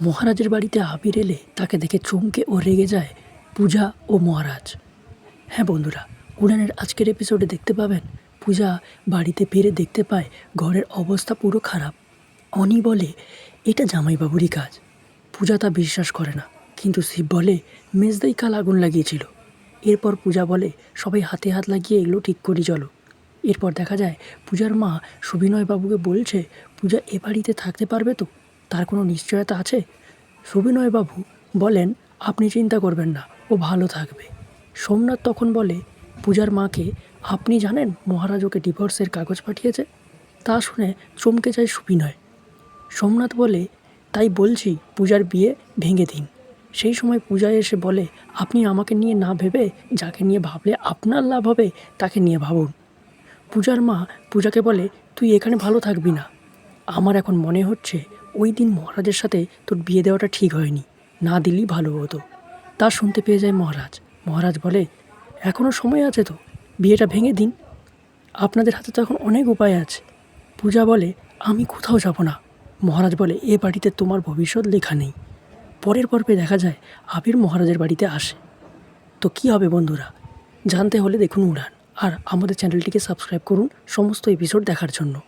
মহারাজের বাড়িতে আবির এলে তাকে দেখে চমকে ও রেগে যায় পূজা ও মহারাজ। হ্যাঁ বন্ধুরা উড়ানের আজকের এপিসোডে দেখতে পাবেন, পূজা বাড়িতে ফিরে দেখতে পায় ঘরের অবস্থা পুরো খারাপ। অনি বলে, এটা জামাইবাবুরই কাজ। পূজা তা বিশ্বাস করে না, কিন্তু শিব বলে, মেজদাই কাল আগুন লাগিয়েছিল। এরপর পূজা বলে, সবাই হাতে হাত লাগিয়ে এগুলো ঠিক করি, চলো। এরপর দেখা যায়, পূজার মা সুবিনয় বাবুকে বলছে, পূজা এ বাড়িতে থাকতে পারবে তো? তার কোনো নিশ্চয়তা আছে? সুবিনয় বাবু বলেন, আপনি চিন্তা করবেন না, ও ভালো থাকবে। সোমনাথ তখন বলে, পূজার মাকে আপনি জানেন মহারাজ ওকে ডিভোর্সের কাগজ পাঠিয়েছে? তা শুনে চমকে যায় সুবিনয়। সোমনাথ বলে, তাই বলছি, পূজার বিয়ে ভেঙে দিন। সেই সময় পূজা এসে বলে, আপনি আমাকে নিয়ে না ভেবে যাকে নিয়ে ভাবলে আপনার লাভ হবে, তাকে নিয়ে ভাবুন। পূজার মা পূজাকে বলে, তুই এখানে ভালো থাকবি না। আমার এখন মনে হচ্ছে ওই দিন মহারাজের সাথে তোর বিয়ে দেওয়াটা ঠিক হয়নি। না দিলেই ভালো হতো। তা শুনতে পেয়ে যায় মহারাজ। মহারাজ বলে এখনও সময় আছে তো, বিয়েটা ভেঙে দিন। আপনাদের হাতে তো এখন অনেক উপায় আছে। পূজা বলে, আমি কোথাও যাব না। মহারাজ বলে, এ বাড়িতে তোমার ভবিষ্যৎ লেখা নেই। পরের পর্বে দেখা যায় আবির মহারাজের বাড়িতে আসে। তো কী হবে বন্ধুরা? জানতে হলে দেখুন উড়ান। আর আমাদের চ্যানেলটিকে সাবস্ক্রাইব করুন সমস্ত এপিসোড দেখার জন্য।